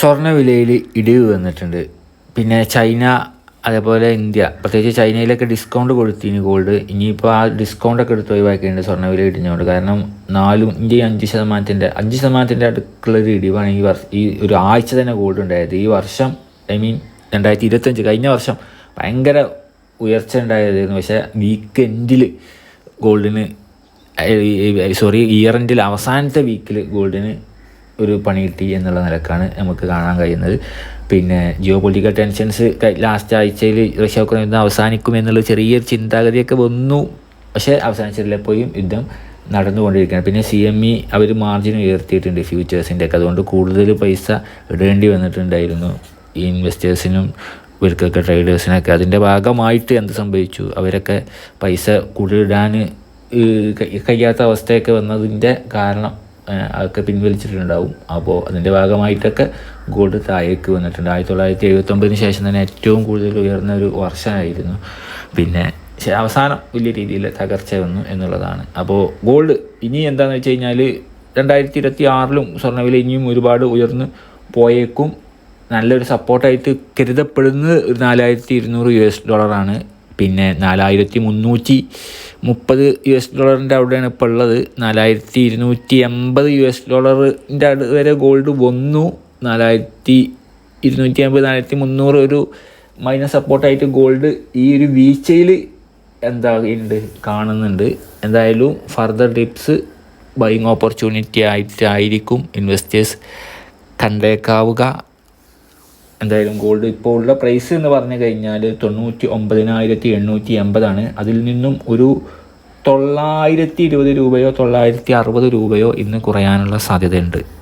സ്വർണ വിലയിൽ ഇടിവ് വന്നിട്ടുണ്ട്. പിന്നെ ചൈന അതേപോലെ ഇന്ത്യ. പ്രത്യേകിച്ച് ചൈനയിലൊക്കെ ഡിസ്കൗണ്ട് കൊടുത്തിന് ഗോൾഡ് ഇനിയിപ്പോൾ ആ ഡിസ്കൗണ്ടൊക്കെ എടുത്ത് ഒഴിവാക്കിയിട്ടുണ്ട് സ്വർണ വില ഇടിഞ്ഞുകൊണ്ട്. കാരണം നാലും ഇന്ത്യ അഞ്ച് ശതമാനത്തിന്റെ അഞ്ച് ശതമാനത്തിന്റെ അടുക്കുള്ള ഒരു ഇടിവാണ് ഈ വർഷം ഈ ഒരു ആഴ്ച തന്നെ ഗോൾഡ് ഉണ്ടായത്. ഈ വർഷം ഐ മീൻ രണ്ടായിരത്തി ഇരുപത്തഞ്ച് കഴിഞ്ഞ വർഷം ഭയങ്കര ഉയർച്ച ഉണ്ടായതായിരുന്നു പക്ഷേ വീക്ക് എൻഡിൽ ഗോൾഡിന് സോറി ഇയർ എൻഡിൽ അവസാനത്തെ വീക്കിൽ ഗോൾഡിന് ഒരു പണി കിട്ടി എന്നുള്ള നിലക്കാണ് നമുക്ക് കാണാൻ കഴിയുന്നത്. പിന്നെ ജിയോ പൊളിറ്റിക്കൽ ടെൻഷൻസ് ലാസ്റ്റ് ആഴ്ചയിൽ റഷ്യ ഉക്രൈൻ യുദ്ധം അവസാനിക്കും എന്നുള്ള ചെറിയൊരു ചിന്താഗതിയൊക്കെ വന്നു. പക്ഷേ അവസാനിച്ചിട്ടില്ല പോയും യുദ്ധം നടന്നുകൊണ്ടിരിക്കുകയാണ്. പിന്നെ സി എം ഇ അവർ മാർജിൻ ഉയർത്തിയിട്ടുണ്ട് ഫ്യൂച്ചേഴ്സിന്റെ ഒക്കെ. അതുകൊണ്ട് കൂടുതൽ പൈസ ഇടേണ്ടി വന്നിട്ടുണ്ടായിരുന്നു. ഈ ഇൻവെസ്റ്റേഴ്സിനും ഇവർക്കൊക്കെ ട്രേഡേഴ്സിനൊക്കെ അതിന്റെ ഭാഗമായിട്ട് എന്ത് സംഭവിച്ചു? അവരൊക്കെ പൈസ കൂടുതൽ ഇടാൻ കഴിയാത്ത അവസ്ഥയൊക്കെ വന്നതിന്റെ കാരണം അതൊക്കെ പിൻവലിച്ചിട്ടുണ്ടാവും. അപ്പോൾ അതിന്റെ ഭാഗമായിട്ടൊക്കെ ഗോൾഡ് താഴേക്ക് വന്നിട്ടുണ്ട്. ആയിരത്തി തൊള്ളായിരത്തി എഴുപത്തൊമ്പതിന് ശേഷം തന്നെ ഏറ്റവും കൂടുതൽ ഉയർന്ന ഒരു വർഷമായിരുന്നു. പിന്നെ അവസാനം വലിയ രീതിയിൽ തകർച്ച വന്നു എന്നുള്ളതാണ്. അപ്പോൾ ഗോൾഡ് ഇനി എന്താണെന്ന് വെച്ച് കഴിഞ്ഞാൽ രണ്ടായിരത്തി ഇരുപത്തി ആറിലും സ്വർണവില ഇനിയും ഒരുപാട് ഉയർന്നു പോയേക്കും. നല്ലൊരു സപ്പോർട്ടായിട്ട് കരുതപ്പെടുന്നത് ഒരു നാലായിരത്തി ഇരുന്നൂറ് യു എസ് ഡോളറാണ്. പിന്നെ നാലായിരത്തി മുന്നൂറ്റി മുപ്പത് യു എസ് ഡോളറിന്റെ അവിടെയാണ് ഇപ്പോൾ ഉള്ളത്. നാലായിരത്തി ഇരുന്നൂറ്റി എൺപത് യു എസ് ഡോളറിന്റെ വരെ ഗോൾഡ് വന്നു. നാലായിരത്തി ഇരുന്നൂറ്റി അമ്പത് നാലായിരത്തി മുന്നൂറ് ഒരു മൈനസ് സപ്പോർട്ടായിട്ട് ഗോൾഡ് ഈ ഒരു വീഴ്ചയിൽ എന്താ ഉണ്ട് കാണുന്നുണ്ട്. എന്തായാലും ഫർദർ ടിപ്സ് ബൈങ് ഓപ്പർച്യൂണിറ്റി ആയിട്ടായിരിക്കും ഇൻവെസ്റ്റേഴ്സ് കണ്ടേക്കാവുക. എന്തായാലും ഗോൾഡ് ഇപ്പോൾ ഉള്ള പ്രൈസ് എന്ന് പറഞ്ഞു കഴിഞ്ഞാൽ തൊണ്ണൂറ്റി ഒമ്പതിനായിരത്തി എണ്ണൂറ്റി എൺപതാണ് അതിൽ നിന്നും ഒരു തൊള്ളായിരത്തി ഇരുപത് രൂപയോ തൊള്ളായിരത്തി അറുപത് രൂപയോ ഇന്ന് കുറയാനുള്ള സാധ്യതയുണ്ട്.